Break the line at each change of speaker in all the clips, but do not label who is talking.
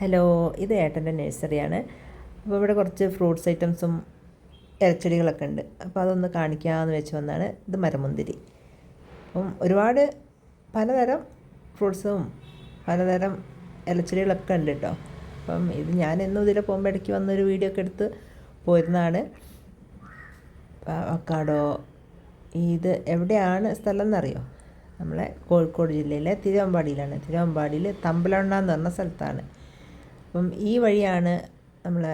Hello ഇത് ഏട്ടന്റെ നഴ്സറിയാണ്. അപ്പോൾ ഇവിടെ കുറച്ച് ഫ്രൂട്ട്സ് ഐറ്റംസും ഇറച്ചെടികളൊക്കെ ഉണ്ട്. അപ്പോൾ അതൊന്ന് കാണിക്കാമെന്ന് വെച്ച് വന്നാണ് ഇത് മരമുന്തിരി. അപ്പം ഒരുപാട് പലതരം ഫ്രൂട്ട്സും പലതരം ഇലച്ചെടികളൊക്കെ ഉണ്ട് കേട്ടോ. അപ്പം ഇത് ഞാൻ എന്നും ഇതിൽ പോകുമ്പോൾ ഇടയ്ക്ക് വന്നൊരു വീഡിയോ ഒക്കെ എടുത്ത് പോരുന്നതാണ്. അവക്കാടോ ഇത് എവിടെയാണ് സ്ഥലം എന്നറിയോ? നമ്മളെ കോഴിക്കോട് ജില്ലയിലെ തിരുവമ്പാടിയിലാണ്. തിരുവമ്പാടിയിൽ തമ്പലണ്ണ എന്ന് പറഞ്ഞ സ്ഥലത്താണ്. അപ്പം ഈ വഴിയാണ് നമ്മൾ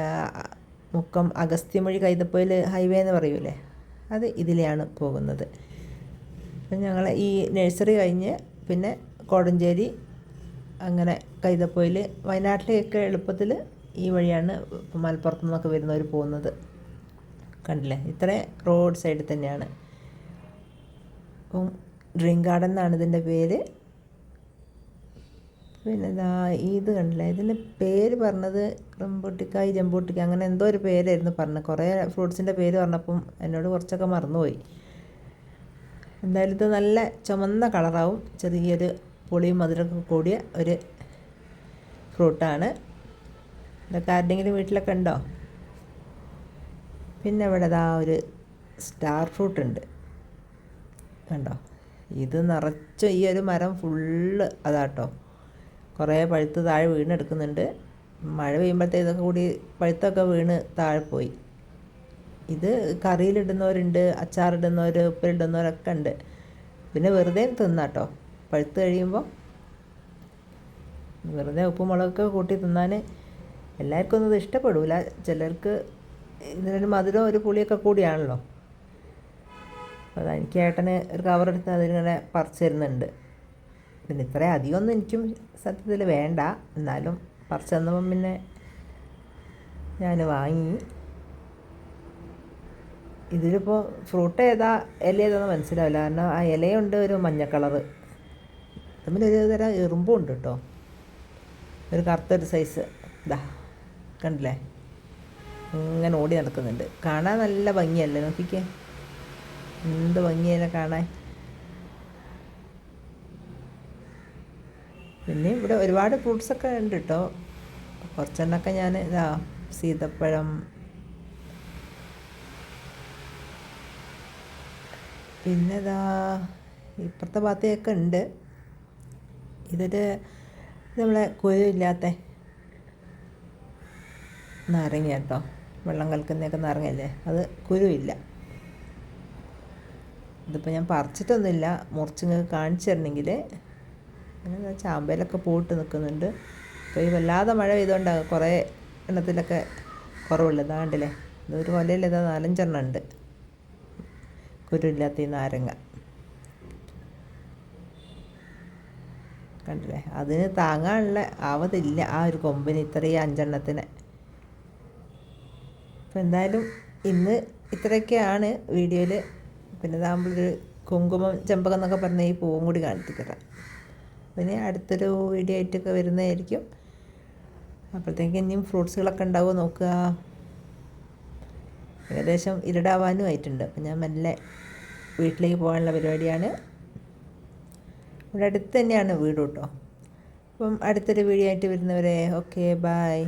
മുക്കം അഗസ്ത്യമൊഴി കൈതപ്പൊയിൽ ഹൈവേ എന്ന് പറയൂലേ? അത് ഇതിലെയാണ് പോകുന്നത്. അപ്പം ഞങ്ങൾ ഈ നഴ്സറി കഴിഞ്ഞ് പിന്നെ കോടഞ്ചേരി അങ്ങനെ കൈതപ്പൊയിൽ വയനാട്ടിലേക്ക് എളുപ്പത്തിൽ ഈ വഴിയാണ് മലപ്പുറത്തു നിന്നൊക്കെ വരുന്നവർ പോകുന്നത്. കണ്ടില്ലേ? ഇത്രയും റോഡ് സൈഡിൽ തന്നെയാണ്. അപ്പം ഡ്രീം ഗാർഡൻ എന്നാണ് ഇതിന്റെ പേര്. പിന്നെ ഇതാ ഇത് കണ്ടില്ലേ? ഇതിന്റെ പേര് പറഞ്ഞത് റംബോട്ടിക്കായി ജമ്പൂട്ടിക്ക അങ്ങനെ എന്തോ ഒരു പേരായിരുന്നു പറഞ്ഞത്. കുറേ ഫ്രൂട്ട്സിന്റെ പേര് പറഞ്ഞപ്പം എന്നോട് കുറച്ചൊക്കെ മറന്നുപോയി. എന്തായാലും ഇത് നല്ല ചുമന്ന കളറാവും. ചെറിയൊരു പുളിയും മധുരമൊക്കെ കൂടിയ ഒരു ഫ്രൂട്ടാണ്. ഇതൊക്കെ ആരുടെങ്കിലും വീട്ടിലൊക്കെ ഉണ്ടോ? പിന്നെ ഇവിടെ ഇതാ ഒരു സ്റ്റാർ ഫ്രൂട്ട് ഉണ്ട് കണ്ടോ? ഇത് നിറച്ച് ഈ ഒരു മരം ഫുള്ള് അതാട്ടോ. കുറേ പഴുത്ത് താഴെ വീണെടുക്കുന്നുണ്ട്. മഴ പെയ്യുമ്പോഴത്തേ ഇതൊക്കെ കൂടി പഴുത്തൊക്കെ വീണ് താഴെ പോയി. ഇത് കറിയിലിടുന്നവരുണ്ട് അച്ചാറിടുന്നവർ ഉപ്പിലിടുന്നവരൊക്കെ ഉണ്ട്. പിന്നെ വെറുതെ തിന്നാട്ടോ. പഴുത്ത് കഴിയുമ്പോൾ വെറുതെ ഉപ്പും മുളകൊക്കെ കൂട്ടി തിന്നാൻ എല്ലാവർക്കും ഒന്നും ഇത് ഇഷ്ടപ്പെടില്ല ചിലർക്ക് ഇതിനൊരു മധുരം ഒരു പുളിയൊക്കെ കൂടിയാണല്ലോ. അപ്പോൾ അതെനിക്ക് ഏട്ടന് ഒരു കവറെടുത്ത് അതിങ്ങനെ പറിച്ചു തരുന്നുണ്ട്. പിന്നെ ഇത്ര അധികമൊന്നും എനിക്കും സത്യത്തിൽ വേണ്ട. എന്നാലും പറിച്ചു തന്നപ്പം പിന്നെ ഞാൻ വാങ്ങി. ഇതിലിപ്പോൾ ഫ്രൂട്ട് ഏതാ ഇല ഏതാന്ന് മനസ്സിലാവില്ല. കാരണം ആ ഇലയുണ്ട് ഒരു മഞ്ഞ കളറ്. തമ്മിൽ ഒരു തരം എറുമ്പും ഉണ്ട് കേട്ടോ ഒരു കറുത്തൊരു സൈസ് ഇതാ കണ്ടില്ലേ? ഇങ്ങനെ ഓടി നടക്കുന്നുണ്ട്. കാണാൻ നല്ല ഭംഗിയല്ലേ? നോക്കിക്കേ. എന്ത് ഭംഗിയല്ലേ കാണാൻ. പിന്നെ ഇവിടെ ഒരുപാട് ഫ്രൂട്ട്സൊക്കെ ഉണ്ട് കേട്ടോ കുറച്ചെണ്ണൊക്കെ ഞാൻ ഇതാ സീതപ്പഴം പിന്നെ ഇതാ ഇപ്പുറത്തെ ഭാഗത്തൊക്കെ ഉണ്ട്. ഇതൊരു നമ്മളെ കുരുവില്ലാത്ത നാരങ്ങ കേട്ടോ. വെള്ളം കലക്കുന്നതൊക്കെ നാരങ്ങയല്ലേ? അത് കുരുവില്ല. ഇതിപ്പോൾ ഞാൻ പറിച്ചിട്ടൊന്നുമില്ല. മുറിച്ചിങ്ങ് കാണിച്ചു തരണമെങ്കിൽ അങ്ങനെ ചാമ്പയിലൊക്കെ പൂട്ട് നിൽക്കുന്നുണ്ട് അപ്പോൾ ഈ വല്ലാതെ മഴ പെയ്തുകൊണ്ടാണ് കുറേ എണ്ണത്തിലൊക്കെ കുറവുള്ളത് കണ്ടില്ലേ? ഇതൊരു കൊലയിൽ ഇതാ നാലഞ്ചെണ്ണം ഉണ്ട്. കുരുവില്ലാത്ത ഈ നാരങ്ങ. കണ്ടില്ലേ? അതിന് താങ്ങാനുള്ള ആവതില്ല ആ ഒരു കൊമ്പിന് ഇത്രയും അഞ്ചെണ്ണത്തിന്. അപ്പോൾ എന്തായാലും ഇന്ന് ഇത്രയൊക്കെയാണ് വീഡിയോയിൽ പിന്നെ ഇതാകുമ്പോഴൊരു കുങ്കുമം ചെമ്പകം എന്നൊക്കെ പറഞ്ഞ ഈ പൂവും കൂടി കാണിച്ചു തരാം പിന്നെ അടുത്തൊരു വീഡിയോ ആയിട്ടൊക്കെ വരുന്നതായിരിക്കും. അപ്പോഴത്തേക്ക് ഇനിയും ഫ്രൂട്ട്സുകളൊക്കെ ഉണ്ടാവുമോ നോക്കുക. ഏകദേശം ഇരുടാവാനും ആയിട്ടുണ്ട്. അപ്പം ഞാൻ മെല്ലെ വീട്ടിലേക്ക് പോകാനുള്ള പരിപാടിയാണ്. ഇവിടെ അടുത്ത് തന്നെയാണ് വീട് കേട്ടോ. അപ്പം അടുത്തൊരു വീഡിയോ ആയിട്ട് വരുന്നവരെ ഓക്കെ ബായ്